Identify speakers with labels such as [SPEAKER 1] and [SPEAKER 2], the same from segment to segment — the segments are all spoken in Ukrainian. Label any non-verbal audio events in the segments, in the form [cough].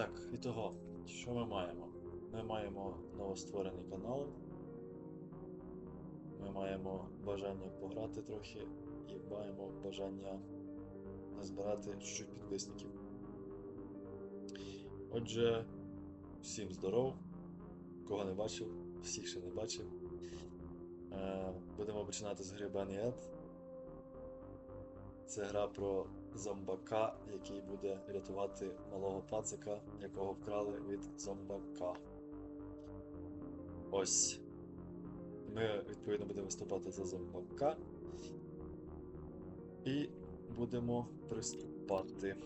[SPEAKER 1] Так, і того, що ми маємо? Ми маємо новостворений канал. Ми маємо бажання пограти трохи і маємо бажання назбирати чуть-чуть підписників. Отже, всім здоров. Кого не бачив, всіх ще не бачив. Е, Будемо починати з гри Ed. Це гра про зомбака, який буде рятувати малого пацика, якого вкрали від зомбака. Ось. Ми, відповідно, будемо виступати за зомбака. І будемо приступати.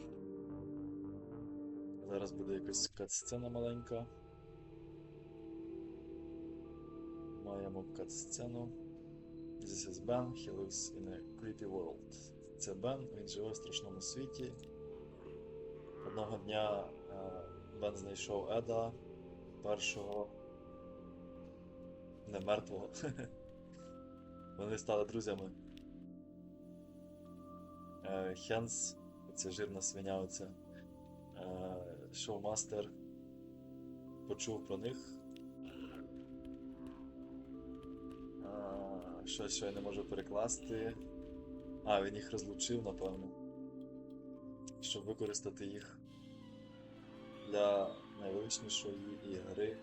[SPEAKER 1] Зараз буде якась кат-сцена маленька. Маємо кат-сцену. This is Ben, he lives in a creepy world. Це Бен, він живе в страшному світі. Одного дня е, Бен знайшов Еда, першого не мертвого. [laughs] Вони стали друзями. Е, Хенс, це жирна свиня, оця, е, шоумастер, почув про них. Щось, що я не можу перекласти. А, він їх розлучив, напевно. Щоб використати їх для найвеличнішої ігри,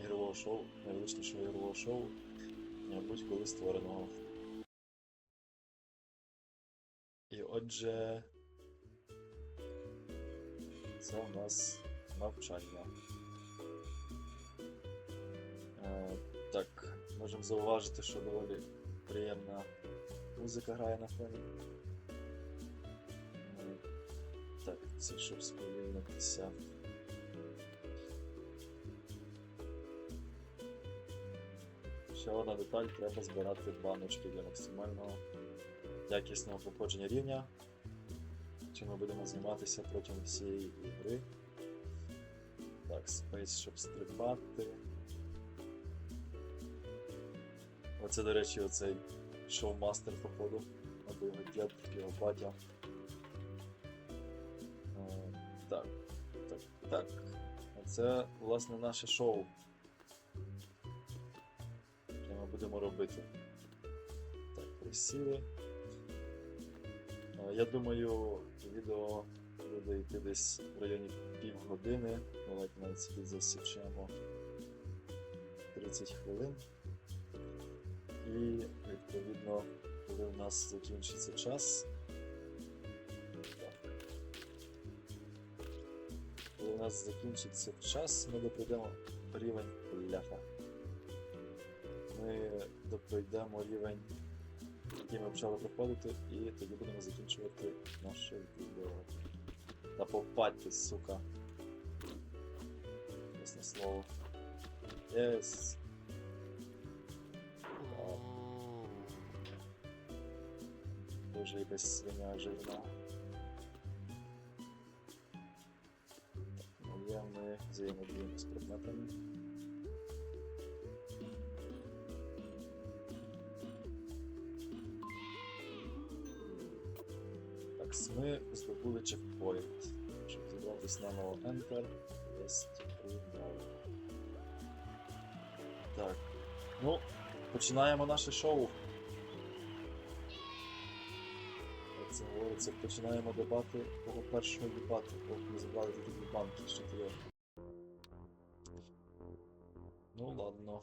[SPEAKER 1] ігрового шоу, найвеличнішого ігрового шоу, мабуть, коли створеного. І отже. Це у нас навчання. Е, так, можемо зауважити, що доволі приємна музика грає на фоні. Так, це щоб сповільнитися. Ще одна деталь, треба збирати баночки для максимального якісного походження рівня. Чим ми будемо займатися протягом всієї ігри. Так, Space, щоб стрибати. Оце, до речі, оцей шоу-мастер, походу. Його батя. Е, Так, так, так. Оце, власне, наше шоу. Що ми будемо робити. Так, присіли. Е, Я думаю, відео буде йти десь в районі півгодини. Давайте навіть собі засічемо 30 хвилин. І відповідно, коли у нас закінчиться час. Коли у нас закінчиться час, ми допройдемо рівень бляха. Ми допройдемо рівень, який ми почали проходити, і тоді будемо закінчувати наше відео. Та попадьтесь, сука. Ясне слово. Єс. Дуже якась свиня жирна. Так, Є ми взаємодіємо з предметами. Так, ми здобули чекпоінт. Щоб зібратись наново Enter. Прийняв. Так. Ну, починаємо наше шоу. Говориться, починаємо дебати того першого дебату, поки ми забрали ті банки з чотирьох. Ну ладно.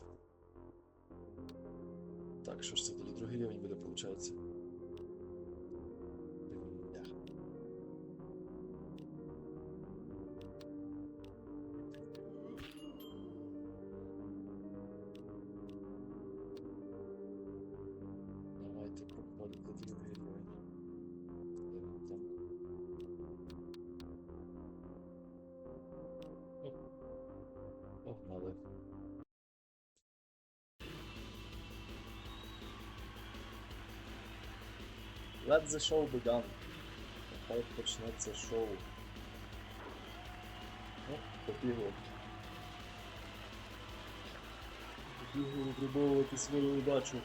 [SPEAKER 1] Так, що ж це тоді другий рівень буде, виходить? Погнали. Let the show begin. Нехай почнеться шоу. Ну, побігли. Побігли випробовувати свою удачу.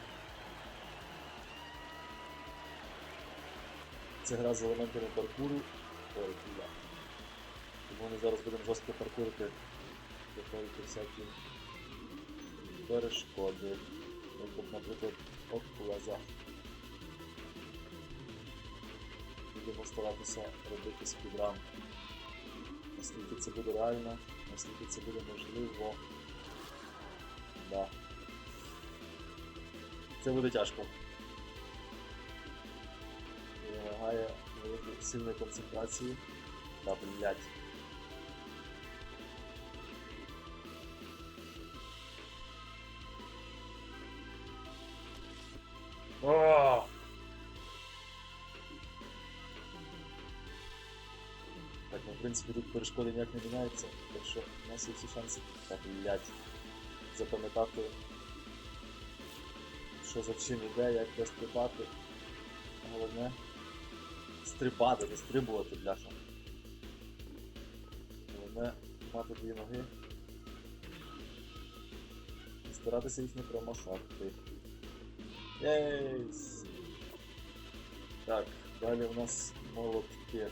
[SPEAKER 1] Це гра з елементами паркуру. Ой, бля. Тому ми зараз будемо жорстко паркурити, проходити всякі перешкоди. Як, от, наприклад, от плаза. Будемо старатися робити спідран. Наскільки це буде реально, наскільки це буде можливо. Да. Це буде тяжко. Вимагає сильної концентрації. Та блять. Принципі тут перешкоди ніяк не міняються, так що у нас є всі шанси. Та блять. Запам'ятати, що за чим іде, як де стрибати. Головне. Стрибати, не стрибувати, бляха. Головне мати дві ноги. І старатися їх не промахати. Єйс! Так, далі у нас молотки.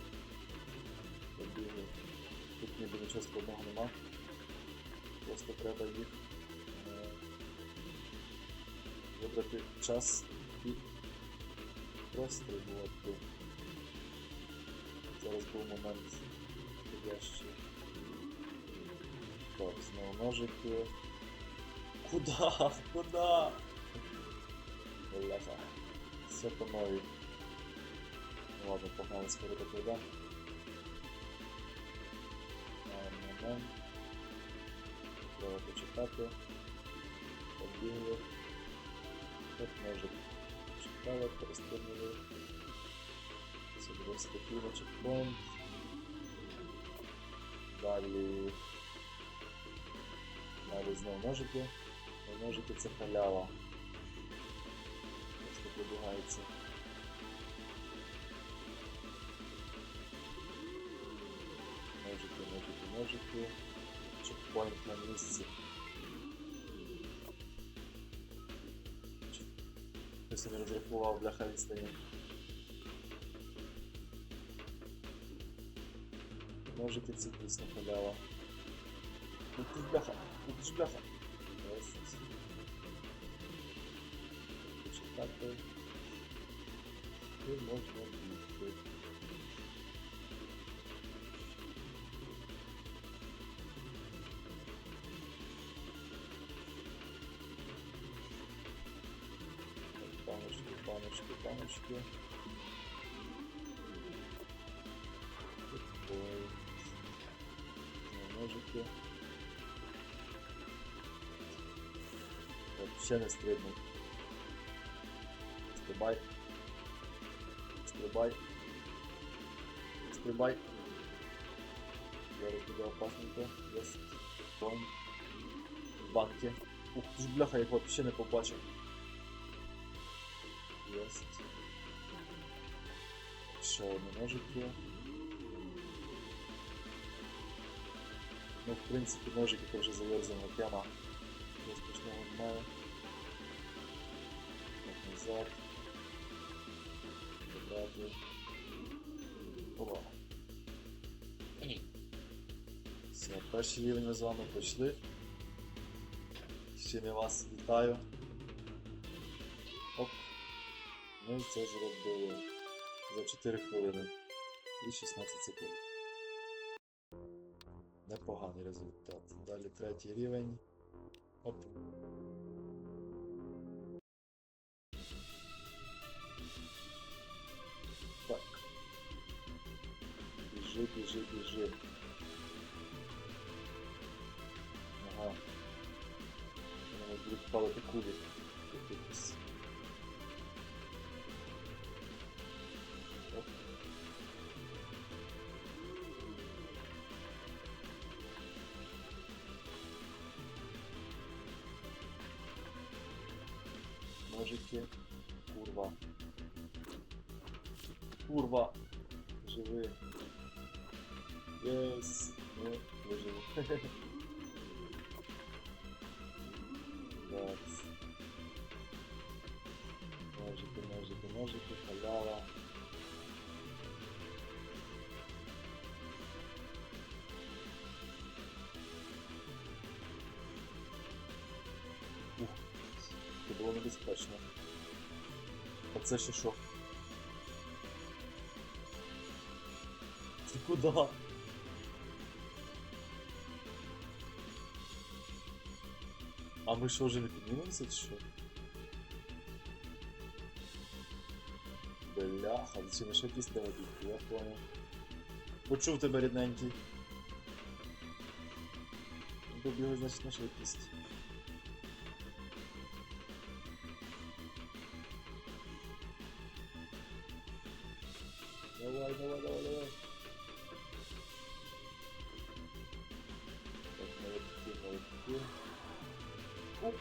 [SPEAKER 1] Побігли. Тут ніби нічого складного нема. Просто треба їх е, вибрати час і прострибувати. Зараз був момент підходящий. Так, знову ножики. Куда? Куда? Бляха. Все по новій. Ладно, погнали скоро до Момент. Треба почекати. Побігли. От ножик. Чекали, перестрибнули. Це буде спокійно чекпоінт. Далі. Далі знову ножики. Ножики це халява. Просто пробігається. Ножики. Чекпоінт на місці. Хтось не розрахував бляха відстані. Ножики це дійсно халява. Ну ти бляха, ну ти ж бляха. Ось. І можна бігти. Паночки. Ой. Ножики. Вообще не стрибну. Стрибай. Стрибай. Стрибай. Зараз буде опасненько. Єс. Вон. Банки. Ух ти ж бляха, я їх вообще не побачив. Єсть. Ще одні ножики. Ну, в принципі, ножики це вже заверзана тема. Розпочнемо немає. Так, назад. Додати. Опа. Все, перший рівень ми з вами пройшли. Чим я вас вітаю. Ми це зробили за 4 хвилини і 16 секунд. Непоганий результат. Далі третій рівень. Оп. Так. Біжи, біжи, біжи. Ага. Будуть палити кулі. Якихось. Ножики. Курва. Курва. Живи. Єс. Ми вижили. Так. Ножики, ножики, ножики, халява. Було небезпечно. А це ще що? Ти куди? А ми що вже не піднімемося чи що? Бляха, зачем ще якісь телевізії, я понял. Почув тебе, рідненький. Добігли, значить, на швидкість. Давай, давай, давай, давай. Так, молодки, молодки. Оп.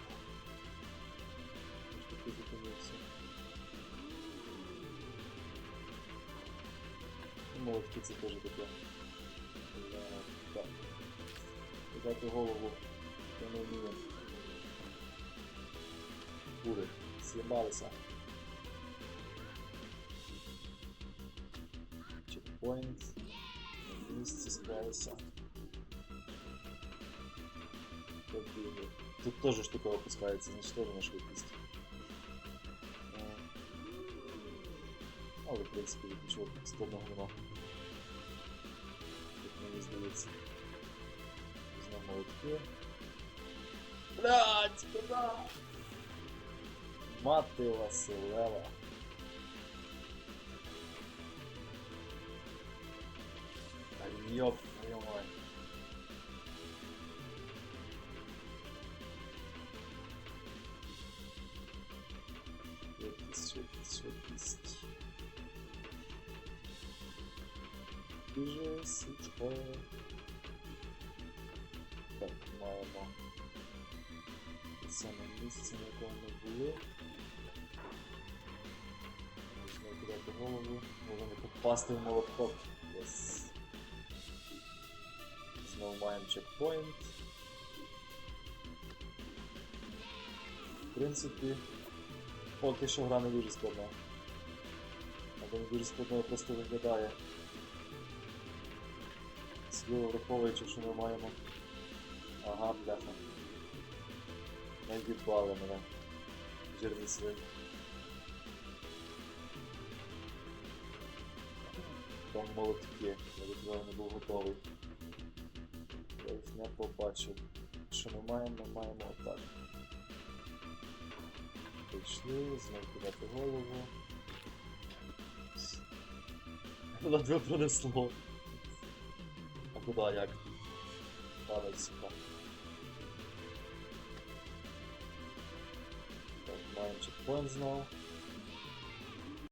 [SPEAKER 1] Что ты зупинився? Ну, Молодки це теж таке. Бля, Так. Дати голову. Я не вмію. Кури. З'їбалися. Чекпоінт. На місці склалися. Побігли. Тут теж штука опускається, значить теж на швидкість. Е, Але, в принципі, тут нічого складного нема. Як мені здається. Знову молотки. Блять, куда? Мати Василева. Ёб твою мать. Швидкість, швидкість. Біжи, сучко. Так, маємо те саме місце, на якому ми були. Можна кидати голову, можна попасти в молоток. Yes. Знову маємо чекпоінт. В принципі, поки що гра не дуже складна. Або не дуже складною просто виглядає. Особливо враховуючи, що ми маємо. Ага, бляха. Наїбали мене. Жирні свині. Там молотки, я від нього не був готовий. Не побачив. Що ми маємо? Ми маємо отак. Прийшли, знову кидати голову. Ледве пронесло. А куди як? Падать сюди. Так, маємо чекпоінт знову.